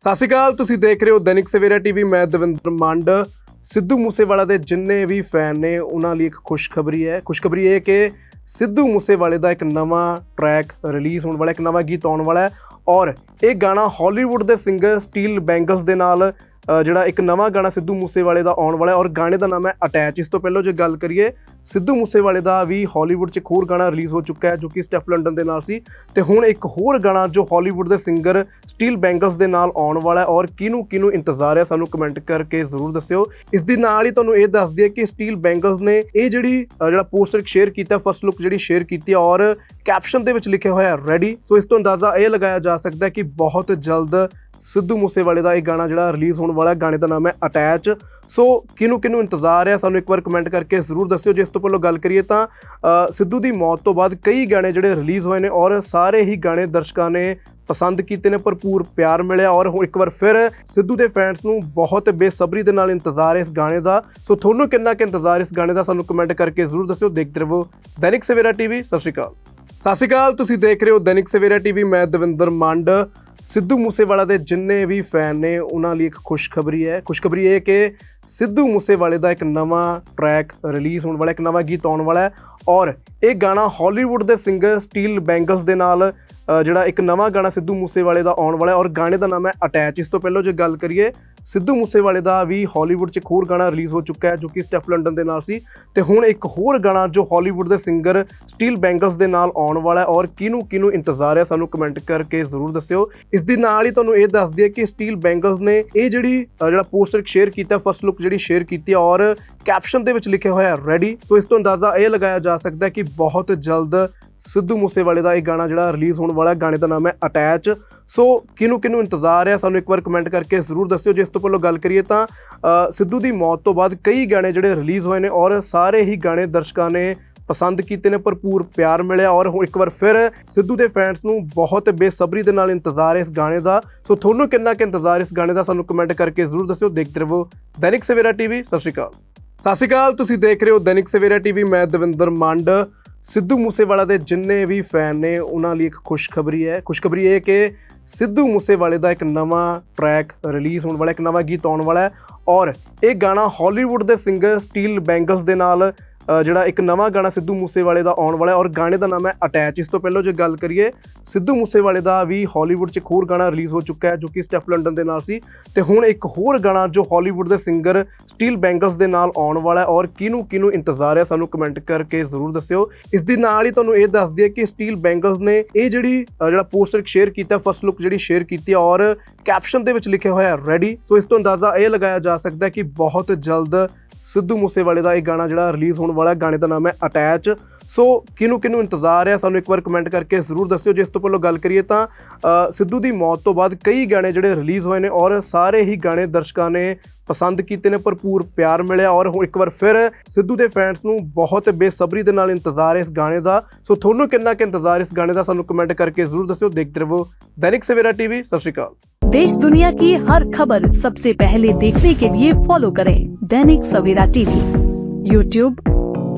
ਸਤਿ ਸ਼੍ਰੀ ਅਕਾਲ, ਤੁਸੀਂ ਦੇਖ ਰਹੇ ਹੋ ਦੈਨਿਕ ਸਵੇਰਾ ਟੀਵੀ, ਮੈਂ ਦਵਿੰਦਰ ਮੰਡ। ਸਿੱਧੂ ਮੂਸੇਵਾਲਾ ਦੇ ਜਿੰਨੇ ਵੀ ਫੈਨ ਨੇ, ਉਹਨਾਂ ਲਈ ਇੱਕ ਖੁਸ਼ਖਬਰੀ ਹੈ। ਖੁਸ਼ਖਬਰੀ ਇਹ ਕਿ ਸਿੱਧੂ ਮੂਸੇਵਾਲੇ ਦਾ ਇੱਕ ਨਵਾਂ ਟਰੈਕ ਰਿਲੀਜ਼ ਹੋਣ ਵਾਲਾ, ਇੱਕ ਨਵਾਂ ਗੀਤ ਆਉਣ ਵਾਲਾ ਹੈ। ਔਰ ਇਹ ਗਾਣਾ ਹਾਲੀਵੁੱਡ ਦੇ ਸਿੰਗਰ ਸਟੀਲ ਬੈਂਗਲਸ ਦੇ ਨਾਲ ਜਿਹੜਾ ਇੱਕ ਨਵਾਂ ਗਾਣਾ ਸਿੱਧੂ ਮੂਸੇਵਾਲੇ ਦਾ ਆਉਣ ਵਾਲਾ ਹੈ ਔਰ ਗਾਣੇ ਦਾ ਨਾਮ ਹੈ ਅਟੈਚ ਇਸ ਤੋਂ ਪਹਿਲਾਂ ਜੇ ਗੱਲ ਕਰੀਏ, ਸਿੱਧੂ ਮੂਸੇਵਾਲੇ ਦਾ ਵੀ ਹਾਲੀਵੁੱਡ 'ਚ ਇੱਕ ਹੋਰ ਗਾਣਾ ਰਿਲੀਜ਼ ਹੋ ਚੁੱਕਾ ਹੈ ਜੋ ਕਿ ਸਟੈਫ ਲੰਡਨ ਦੇ ਨਾਲ ਸੀ ਤੇ ਹੁਣ ਇੱਕ ਹੋਰ ਗਾਣਾ ਜੋ ਹਾਲੀਵੁੱਡ ਦੇ ਸਿੰਗਰ ਸਟੀਲ ਬੈਂਗਲਸ ਦੇ ਨਾਲ ਆਉਣ ਵਾਲਾ ਹੈ ਔਰ ਕਿਹਨੂੰ ਕਿਹਨੂੰ ਇੰਤਜ਼ਾਰ ਹੈ ਸਾਨੂੰ ਕਮੈਂਟ ਕਰਕੇ ਜ਼ਰੂਰ ਦੱਸਿਓ। ਇਸ ਦੇ ਨਾਲ ਹੀ ਤੁਹਾਨੂੰ ਇਹ ਦੱਸ ਦਈਏ ਕਿ ਸਟੀਲ ਬੈਂਗਲਸ ਨੇ ਇਹ ਜਿਹੜੀ ਜਿਹੜਾ ਪੋਸਟਰ ਸ਼ੇਅਰ ਕੀਤਾ ਫਸਟ ਲੁੱਕ ਜਿਹੜੀ ਸ਼ੇਅਰ ਕੀਤੀ ਔਰ ਕੈਪਸ਼ਨ ਦੇ ਵਿੱਚ ਲਿਖਿਆ ਹੋਇਆ ਰੈਡੀ ਸੋ ਇਸ ਤੋਂ ਅੰਦਾਜ਼ਾ ਇਹ ਲਗਾਇਆ ਜਾ ਸਕਦਾ ਹੈ ਕਿ ਬਹੁਤ ਜਲਦ ਸਿੱਧੂ ਮੂਸੇਵਾਲੇ ਦਾ ਇਹ ਗਾਣਾ ਜਿਹੜਾ ਰਿਲੀਜ਼ ਹੋਣ ਵਾਲਾ ਹੈ, ਗਾਣੇ ਦਾ ਨਾਮ ਹੈ ਅਟੈਚ ਸੋ ਕਿਹਨੂੰ ਕਿਹਨੂੰ ਇੰਤਜ਼ਾਰ ਹੈ, ਸਾਨੂੰ ਇੱਕ ਵਾਰ ਕਮੈਂਟ ਕਰਕੇ ਜ਼ਰੂਰ ਦੱਸਿਓ। ਜੇ ਇਸ ਤੋਂ ਪਹਿਲਾਂ ਗੱਲ ਕਰੀਏ ਤਾਂ ਸਿੱਧੂ ਦੀ ਮੌਤ ਤੋਂ ਬਾਅਦ ਕਈ ਗਾਣੇ ਜਿਹੜੇ ਰਿਲੀਜ਼ ਹੋਏ ਨੇ ਔਰ ਸਾਰੇ ਹੀ ਗਾਣੇ ਦਰਸ਼ਕਾਂ ਨੇ ਪਸੰਦ ਕੀਤੇ ਨੇ, ਭਰਪੂਰ ਪਿਆਰ ਮਿਲਿਆ ਔਰ ਹੁਣ ਇੱਕ ਵਾਰ ਫਿਰ ਸਿੱਧੂ ਦੇ ਫੈਨਸ ਨੂੰ ਬਹੁਤ ਬੇਸਬਰੀ ਦੇ ਨਾਲ ਇੰਤਜ਼ਾਰ ਹੈ ਇਸ ਗਾਣੇ ਦਾ। ਸੋ ਤੁਹਾਨੂੰ ਕਿੰਨਾ ਕੁ ਇੰਤਜ਼ਾਰ ਇਸ ਗਾਣੇ ਦਾ, ਸਾਨੂੰ ਕਮੈਂਟ ਕਰਕੇ ਜ਼ਰੂਰ ਦੱਸਿਓ। ਦੇਖਦੇ ਰਹੋ ਦੈਨਿਕ ਸਵੇਰਾ ਟੀਵੀ। ਸਤਿ ਸ਼੍ਰੀ ਅਕਾਲ। ਸਤਿ ਸ਼੍ਰੀ ਅਕਾਲ, ਤੁਸੀਂ ਦੇਖ ਰਹੇ ਹੋ ਦੈਨਿਕ ਸਵੇਰਾ ਟੀਵੀ। ਮੈਂ ਦਵਿੰਦਰ ਮੰਡ। ਸਿੱਧੂ ਮੂਸੇਵਾਲਾ ਦੇ ਜਿੰਨੇ ਵੀ ਫੈਨ ਨੇ, ਉਹਨਾਂ ਲਈ ਇੱਕ ਖੁਸ਼ਖਬਰੀ ਹੈ। ਖੁਸ਼ਖਬਰੀ ਇਹ ਕਿ ਸਿੱਧੂ ਮੂਸੇਵਾਲੇ ਦਾ ਇੱਕ ਨਵਾਂ ਟਰੈਕ ਰਿਲੀਜ਼ ਹੋਣ ਵਾਲਾ, ਇੱਕ ਨਵਾਂ ਗੀਤ ਆਉਣ ਵਾਲਾ ਹੈ। ਔਰ ਇਹ ਗਾਣਾ ਹਾਲੀਵੁੱਡ ਦੇ ਸਿੰਗਰ ਸਟੀਲ ਬੈਂਗਲਸ ਦੇ ਨਾਲ ਜਿਹੜਾ ਇੱਕ ਨਵਾਂ ਗਾਣਾ ਸਿੱਧੂ ਮੂਸੇਵਾਲੇ ਦਾ ਆਉਣ ਵਾਲਾ ਹੈ ਔਰ ਗਾਣੇ ਦਾ ਨਾਮ ਹੈ ਅਟੈਚ ਇਸ ਤੋਂ ਪਹਿਲਾਂ ਜੇ ਗੱਲ ਕਰੀਏ, ਸਿੱਧੂ ਮੂਸੇਵਾਲੇ ਦਾ ਵੀ ਹਾਲੀਵੁੱਡ 'ਚ ਇੱਕ ਹੋਰ ਗਾਣਾ ਰਿਲੀਜ਼ ਹੋ ਚੁੱਕਾ ਹੈ ਜੋ ਕਿ ਸਟੈਫ ਲੰਡਨ ਦੇ ਨਾਲ ਸੀ ਤੇ ਹੁਣ ਇੱਕ ਹੋਰ ਗਾਣਾ ਜੋ ਹਾਲੀਵੁੱਡ ਦੇ ਸਿੰਗਰ ਸਟੀਲ ਬੈਂਗਲਸ ਦੇ ਨਾਲ ਆਉਣ ਵਾਲਾ ਹੈ ਔਰ ਕਿਹਨੂੰ ਕਿਹਨੂੰ ਇੰਤਜ਼ਾਰ ਹੈ ਸਾਨੂੰ ਕਮੈਂਟ ਕਰਕੇ ਜ਼ਰੂਰ ਦੱਸਿਓ। ਇਸ ਦੇ ਨਾਲ ਹੀ ਤੁਹਾਨੂੰ ਇਹ ਦੱਸ ਦਈਏ ਕਿ ਸਟੀਲ ਬੈਂਗਲਸ ਨੇ ਇਹ ਜਿਹੜੀ ਜਿਹੜਾ ਪੋਸਟਰ ਸ਼ੇਅਰ ਕੀਤਾ ਫਸਟ ਲੁੱਕ ਜਿਹੜੀ ਸ਼ੇਅਰ ਕੀਤੀ ਹੈ ਔਰ ਕੈਪਸ਼ਨ ਦੇ ਵਿੱਚ ਲਿਖਿਆ ਹੋਇਆ ਰੈਡੀ ਸੋ ਇਸ ਤੋਂ ਅੰਦਾਜ਼ਾ ਇਹ ਲਗਾਇਆ ਜਾ ਸਕਦਾ ਹੈ ਕਿ ਬਹੁਤ ਜਲਦ ਸਿੱਧੂ ਮੂਸੇਵਾਲੇ ਦਾ ਇਹ ਗਾਣਾ ਜਿਹੜਾ ਰਿਲੀਜ਼ ਹੋਣ ਵਾਲਾ ਗਾਣੇ ਦਾ ਨਾਮ ਹੈ ਅਟੈਚ ਸੋ ਕਿਹਨੂੰ ਕਿਹਨੂੰ ਇੰਤਜ਼ਾਰ ਹੈ, ਸਾਨੂੰ ਇੱਕ ਵਾਰ ਕਮੈਂਟ ਕਰਕੇ ਜ਼ਰੂਰ ਦੱਸਿਓ। ਜੇ ਇਸ ਤੋਂ ਪਹਿਲਾਂ ਗੱਲ ਕਰੀਏ ਤਾਂ ਸਿੱਧੂ ਦੀ ਮੌਤ ਤੋਂ ਬਾਅਦ ਕਈ ਗਾਣੇ ਜਿਹੜੇ ਰਿਲੀਜ਼ ਹੋਏ ਨੇ ਔਰ ਸਾਰੇ ਹੀ ਗਾਣੇ ਦਰਸ਼ਕਾਂ ਨੇ ਪਸੰਦ ਕੀਤੇ ਨੇ, ਭਰਪੂਰ ਪਿਆਰ ਮਿਲਿਆ ਔਰ ਹੁਣ ਇੱਕ ਵਾਰ ਫਿਰ ਸਿੱਧੂ ਦੇ ਫੈਨਸ ਨੂੰ ਬਹੁਤ ਬੇਸਬਰੀ ਦੇ ਨਾਲ ਇੰਤਜ਼ਾਰ ਹੈ ਇਸ ਗਾਣੇ ਦਾ। ਸੋ ਤੁਹਾਨੂੰ ਕਿੰਨਾ ਕੁ ਇੰਤਜ਼ਾਰ ਇਸ ਗਾਣੇ ਦਾ ਸਾਨੂੰ ਕਮੈਂਟ ਕਰਕੇ ਜ਼ਰੂਰ ਦੱਸਿਓ। ਦੇਖਦੇ ਰਹੋ ਦੈਨਿਕ ਸਵੇਰਾ ਟੀਵੀ। ਸਤਿ ਸ਼੍ਰੀ ਅਕਾਲ। ਸਤਿ ਸ਼੍ਰੀ ਅਕਾਲ, ਤੁਸੀਂ ਦੇਖ ਰਹੇ ਹੋ ਦੈਨਿਕ ਸਵੇਰਾ ਟੀਵੀ। ਮੈਂ ਦਵਿੰਦਰ ਮੰਡ। ਸਿੱਧੂ ਮੂਸੇਵਾਲਾ ਦੇ ਜਿੰਨੇ ਵੀ ਫੈਨ ਨੇ, ਉਹਨਾਂ ਲਈ ਇੱਕ ਖੁਸ਼ਖਬਰੀ ਹੈ। ਖੁਸ਼ਖਬਰੀ ਇਹ ਕਿ ਸਿੱਧੂ ਮੂਸੇਵਾਲੇ ਦਾ ਇੱਕ ਨਵਾਂ ਟਰੈਕ ਰਿਲੀਜ਼ ਹੋਣ ਵਾਲਾ, ਇੱਕ ਨਵਾਂ ਗੀਤ ਆਉਣ ਵਾਲਾ ਹੈ। ਔਰ ਇਹ ਗਾਣਾ ਹਾਲੀਵੁੱਡ ਦੇ ਸਿੰਗਰ ਸਟੀਲ ਬੈਂਗਲਸ ਦੇ ਨਾਲ ਜਿਹੜਾ ਇੱਕ ਨਵਾਂ ਗਾਣਾ ਸਿੱਧੂ ਮੂਸੇਵਾਲੇ ਦਾ ਆਉਣ ਵਾਲਾ ਹੈ ਔਰ ਗਾਣੇ ਦਾ ਨਾਮ ਹੈ ਅਟੈਚ ਇਸ ਤੋਂ ਪਹਿਲਾਂ ਜੇ ਗੱਲ ਕਰੀਏ, ਸਿੱਧੂ ਮੂਸੇਵਾਲੇ ਦਾ ਵੀ ਹਾਲੀਵੁੱਡ 'ਚ ਇੱਕ ਹੋਰ ਗਾਣਾ ਰਿਲੀਜ਼ ਹੋ ਚੁੱਕਾ ਹੈ ਜੋ ਕਿ ਸਟੈਫ ਲੰਡਨ ਦੇ ਨਾਲ ਸੀ ਤੇ ਹੁਣ ਇੱਕ ਹੋਰ ਗਾਣਾ ਜੋ ਹਾਲੀਵੁੱਡ ਦੇ ਸਿੰਗਰ ਸਟੀਲ ਬੈਂਗਲਸ ਦੇ ਨਾਲ ਆਉਣ ਵਾਲਾ ਹੈ ਔਰ ਕਿਹਨੂੰ ਕਿਹਨੂੰ ਇੰਤਜ਼ਾਰ ਹੈ ਸਾਨੂੰ ਕਮੈਂਟ ਕਰਕੇ ਜ਼ਰੂਰ ਦੱਸਿਓ। ਇਸ ਦੇ ਨਾਲ ਹੀ ਤੁਹਾਨੂੰ ਇਹ ਦੱਸ ਦਈਏ ਕਿ ਸਟੀਲ ਬੈਂਗਲਸ ਨੇ ਇਹ ਜਿਹੜੀ ਜਿਹੜਾ ਪੋਸਟਰ ਸ਼ੇਅਰ ਕੀਤਾ ਫਸਟ ਲੁੱਕ ਜਿਹੜੀ ਸ਼ੇਅਰ ਕੀਤੀ ਔਰ ਕੈਪਸ਼ਨ ਦੇ ਵਿੱਚ ਲਿਖਿਆ ਹੋਇਆ ਰੈਡੀ ਸੋ ਇਸ ਤੋਂ ਅੰਦਾਜ਼ਾ ਇਹ ਲਗਾਇਆ ਜਾ ਸਕਦਾ ਹੈ ਕਿ ਬਹੁਤ ਜਲਦ ਸਿੱਧੂ ਮੂਸੇਵਾਲੇ ਦਾ ਇਹ ਗਾਣਾ ਜਿਹੜਾ ਰਿਲੀਜ਼ ਹੋਣ ਵਾਲਾ ਹੈ ਗਾਣੇ ਦਾ ਨਾਮ ਹੈ ਅਟੈਚ ਸੋ ਕਿਹਨੂੰ ਕਿਹਨੂੰ ਇੰਤਜ਼ਾਰ ਹੈ ਸਾਨੂੰ ਇੱਕ ਵਾਰ ਕਮੈਂਟ ਕਰਕੇ ਜ਼ਰੂਰ ਦੱਸਿਓ ਜੇ ਇਸ ਤੋਂ ਪਹਿਲਾਂ ਗੱਲ ਕਰੀਏ ਤਾਂ ਅ, ਸਿੱਧੂ ਦੀ ਮੌਤ ਤੋਂ ਬਾਅਦ ਕਈ ਗਾਣੇ ਜਿਹੜੇ ਰਿਲੀਜ਼ ਹੋਏ ਨੇ ਔਰ ਸਾਰੇ ਹੀ ਗਾਣੇ ਦਰਸ਼ਕਾਂ ਨੇ ਪਸੰਦ ਕੀਤੇ ਨੇ ਭਰਪੂਰ ਪਿਆਰ ਮਿਲਿਆ ਔਰ ਹੁਣ ਇੱਕ ਵਾਰ ਫਿਰ ਸਿੱਧੂ ਦੇ ਫੈਨਸ ਨੂੰ ਬਹੁਤ ਬੇਸਬਰੀ ਦੇ ਨਾਲ ਇੰਤਜ਼ਾਰ ਹੈ ਇਸ ਗਾਣੇ ਦਾ ਸੋ ਤੁਹਾਨੂੰ ਕਿੰਨਾ ਕੁ ਇੰਤਜ਼ਾਰ ਇਸ ਗਾਣੇ ਦਾ ਸਾਨੂੰ ਕਮੈਂਟ ਕਰਕੇ ਜ਼ਰੂਰ ਦੱਸਿਓ ਦੇਖਦੇ ਰਹੋ ਦੈਨਿਕ ਸਵੇਰਾ ਟੀਵੀ ਸਤਿ ਸ਼੍ਰੀ ਅਕਾਲ देश दुनिया की हर खबर सबसे पहले देखने के लिए फॉलो करें दैनिक सवेरा टीवी यूट्यूब